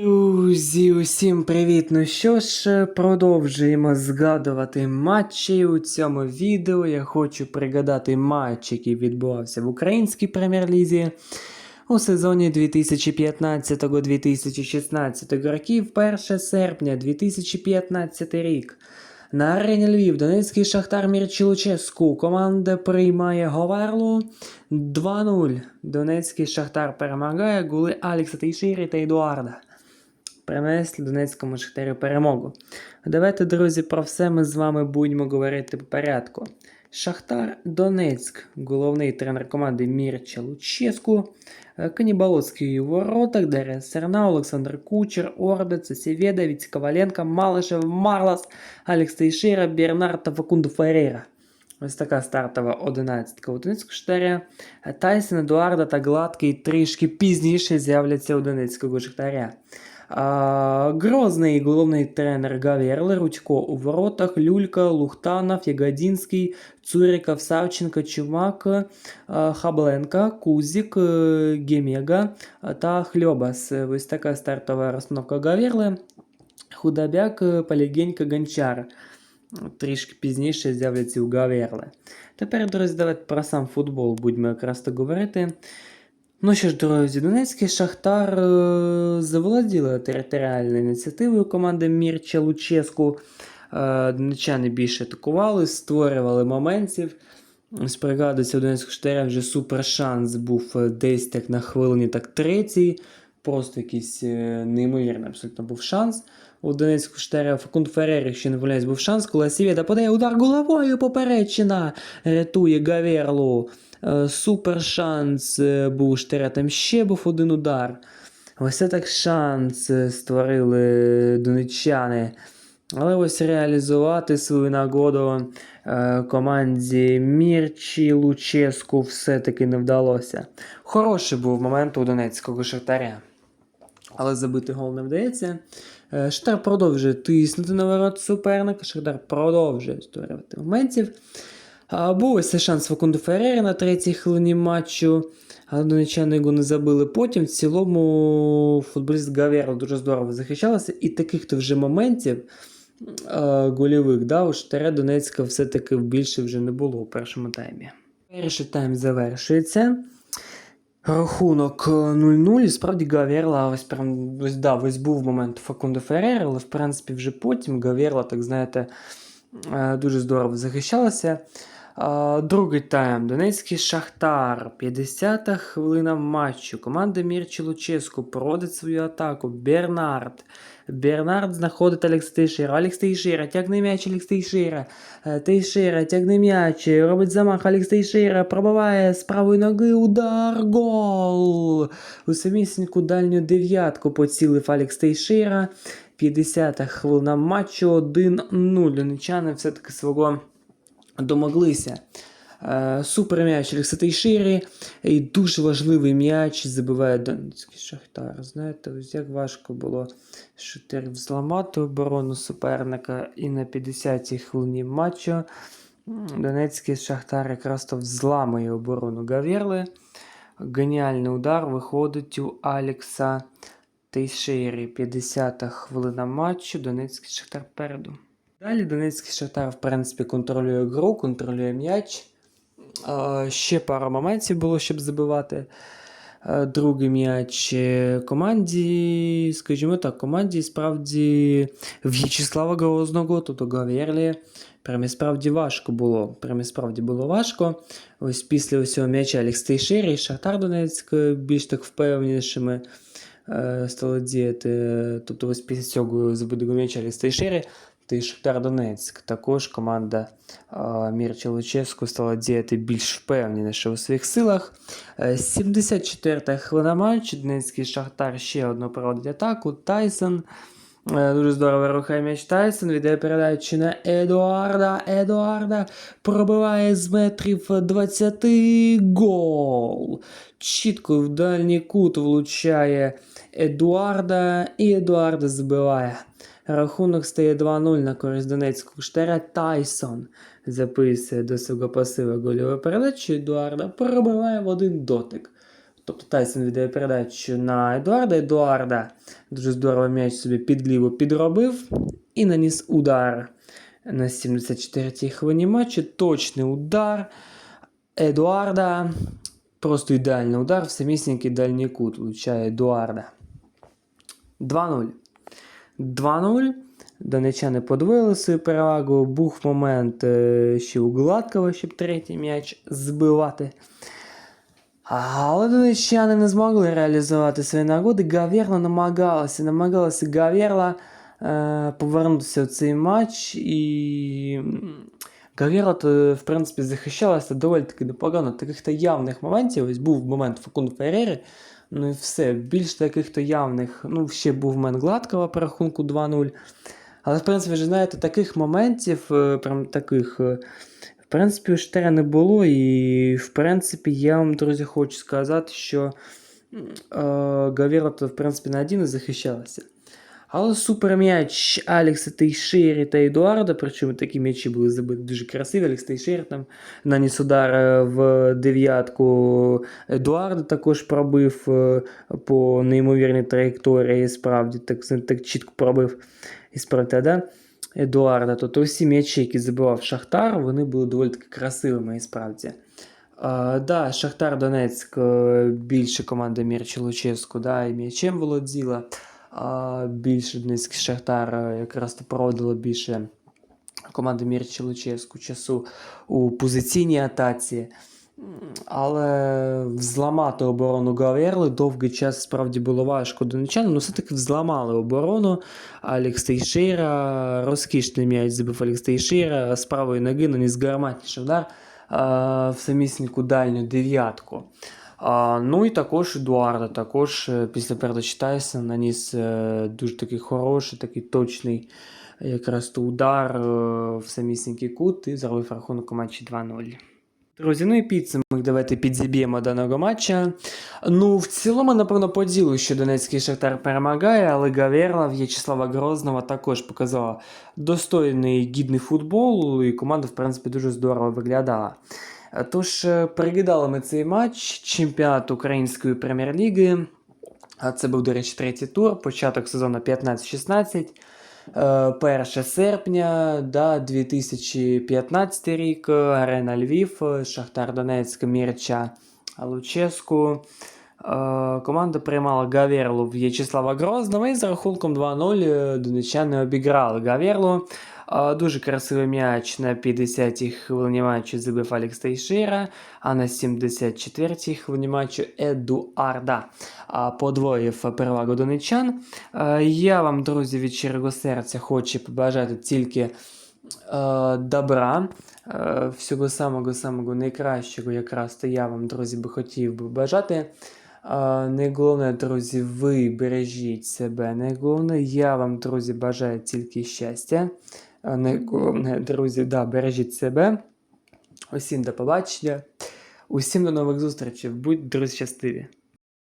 Друзі, усім привіт! Ну що ж, продовжуємо згадувати матчі. У цьому відео я хочу пригадати матч, який відбувався в українській прем'єр-лізі у сезоні 2015-2016 років, 1 серпня 2015 рік. На арені Львів Донецький Шахтар Мірчі Луческу. Команда приймає Говерлу 2-0. Донецький Шахтар перемагає голи Алекса Тейшири та Едуарда принесли Донецькому Шахтарю перемогу. Давайте, друзі, про все ми з вами будемо говорити по порядку. Шахтар Донецьк, головний тренер команди Мірча Луческу, е, Канібалоцький у воротах, Дар'я Серна, Олександр Кучер, Орда, Цесєвєда, Віць Коваленко, Малишев, Марлас, Алекс Тейшира, Бернард та Факунду Ферейра. Ось така стартова одинадцятка у Донецького Шахтаря. Тайсон, Едуарда та Гладкий трішки пізніше з'являться у Донецького Шахтаря. Грозний головний тренер Гавєрле, Рудько у воротах, Люлька, Лухтанов, Ягодінський, Цуриков, Савченко, Чумак, Хабленка, Кузік, е, Гемега та Хльобас. Ось така стартова розстановка Гавєрле. Худобяк, Полігенька, Гончар. Трішки пізніше з'являться у Гавєрле. Тепер, друзі, давайте про сам футбол будемо якраз так говорити. Ну що ж, друзі, Донецький Шахтар е, заволоділи територіальною ініціативою команди Мірча Луческу. Е, Донечани більше атакували, створювали моментів. Ось пригадується, у Донецького Шахтаря вже супер шанс був е, десь так на хвилині, так третій. Просто якийсь неймовірний абсолютно був шанс. У Донецького Шахтаря Факунд Феррер, якщо не виявляюсь, був шанс, коли Асівєда подає удар головою поперечина, рятує Гаверлу. Е, Супер шанс е, був у там ще був один удар. Ось це так шанс е, створили донечани. Але ось реалізувати свою нагоду команді Мірчі Луческу все-таки не вдалося. Хороший був момент у Донецького Шахтаря. Але забити гол не вдається. Е, Шахтар продовжує тиснути на ворот суперника. Шахтар продовжує створювати моментів. Був ось шанс Факунду Феррери на третій хвилині матчу, але донечани його не забили. Потім в цілому футболіст Гавєро дуже здорово захищалася, і таких то вже моментів гольових да, у Штаре Донецька все-таки більше вже не було у першому таймі. Перший тайм завершується. Рахунок е, 0-0. І справді Гавєрла, ось прям ось, да, ось був момент Факунда Феррери, але в принципі вже потім Гавєрла, так знаєте, е, дуже здорово захищалася. Другий тайм. Донецький Шахтар. 50-та хвилина матчу. Команда Мірчі Луческу проводить свою атаку. Бернард. Бернард знаходить Алекс Тейшира. Алекс Тейшира. Тягне м'яч Алекс Тейшира. Е, Тейшира тягне м'яч. Робить замах Алекс Тейшира. Пробиває з правої ноги. Удар. Гол. У самісіньку дальню дев'ятку поцілив Алекс Тейшира. 50-та хвилина матчу. 1-0. Донечани все-таки свого домоглися. Е, Супер м'яч Олекса Тейшири. І дуже важливий м'яч забиває Донецький Шахтар. Знаєте, ось як важко було шутерів зламати оборону суперника. І на 50-й хвилині матчу Донецький Шахтар якраз то взламує оборону Гавєрли. Геніальний удар виходить у Алекса Тейшири. 50-та хвилина матчу. Донецький Шахтар переду. Далі Донецький Шахтар, в принципі, контролює гру, контролює м'яч. Ще пара моментів було, щоб забивати. Другий м'яч е, команді, скажімо так, команді справді В'ячеслава Грозного, тобто Гавєрлі, прям і справді важко було. Прям і справді було важко. Ось після усього м'яча Алекс Тейшири і Шахтар Донецьк е, більш так впевненішими е, стали діяти. Тобто ось після цього забитого м'яча Тейшири та й Шахтар Донецьк. Також команда Мірча Луческу стала діяти більш впевненіше у своїх силах. Е, 74-та хвилина матчу. Донецький Шахтар ще одну проводить атаку. Тайсон. Е, Дуже здорово рухає м'яч Тайсон, віддає передачу на Едуарда. Едуарда пробиває з метрів 20 гол. Чітко в дальній кут влучає Едуарда, і Едуарда забиває. Рахунок стає 2-0 на користь Донецького штаря. Тайсон записує до свого пасива гольову передачу. Едуарда пробиває в один дотик. Тобто Тайсон віддає передачу на Едуарда. Едуарда дуже здорово м'яч собі під ліво підробив і наніс удар на 74-й хвилині матчу. Точний удар Едуарда. Просто ідеальний удар в самісінький дальній кут влучає Едуарда. 2-0. 2-0. Донечани подвоїли свою перевагу. Був момент е, ще у Гладкого, щоб третій м'яч збивати. Але донеччани не змогли реалізувати свої нагоди. Гавєрла намагалася, намагалася Гавєрла е, повернутися в цей матч. І то, в принципі, захищалася доволі таки непогано. Таких-то явних моментів. Ось був момент Факун Феррери. Ну і все. Більш таких-то явних. Ну, ще був мен Гладкова по рахунку 2-0. Але, в принципі, вже знаєте, таких моментів, е, прям таких. е, в принципі, у Штера не було, і в принципі, я вам, друзі, хочу сказати, що е, Гавіра то, в принципі, на один і захищалася. Але суперм'яч Алекса Тейшері та Едуарда, причому такі м'ячі були забиті дуже красиві. Алекс Тейшер там наніс удар е, в дев'ятку. Едуарда також пробив е, по неймовірній траєкторії, справді так, так чітко пробив і да? Едуарда, то всі м'ячі, які забивав Шахтар, вони були доволі таки красивими і справді. А, да, Шахтар Донецьк е, більше команда Мірчі Луческу, да, і м'ячем володіла. Більше Донецький Шахтар е, якраз то проводило більше команда Мірчі Луческу часу у позиційній атаці. Але взламати оборону Гаверли довгий час справді було важко донечанам, але все-таки взламали оборону. Алекс Тейшейра, розкішний м'яч забив Алекс Тейшейра, з правої ноги наніс гарматніший удар а, в самісіньку дальню дев'ятку. А, ну і також Едуарда, також е, після передачі Тайсона наніс е, дуже такий хороший, такий точний якраз то удар е, в самісінький кут і зробив рахунок у матчі 2-0. Друзі, ну і підсумок давайте підзіб'ємо даного матча. Ну, в цілому, напевно, по що Донецький Шахтар перемагає, але Гаверла В'ячеслава Грозного також показала достойний гідний футбол, і команда, в принципі, дуже здорово виглядала. Е, Тож, е, ми цей матч, чемпіонат Української прем'єр-ліги. Це був, до речі, третій тур, початок сезону 15-16. Е, 1 серпня, да, 2015 рік, Арена Львів, Шахтар Донецьк, Мірча Луческу. Е, Команда приймала Гаверлу В'ячеслава Грозного і з рахунком 2-0 е, донеччани обіграли Гаверлу. Дуже красивий м'яч на 50-й хвилині матчу забив Алекс Тейшера, а на 74-й хвилині матчу Едуарда подвоїв перевагу донеччан. Е, Я вам, друзі, від щирого серця хочу побажати тільки добра, всього самого-самого найкращого, якраз то я вам, друзі, би хотів би бажати. Найголовне, друзі, ви бережіть себе. Найголовне, я вам, друзі, бажаю тільки щастя. Найголовне, друзі, да, бережіть себе. Усім до побачення. Усім до нових зустрічей. Будьте, друзі, щасливі.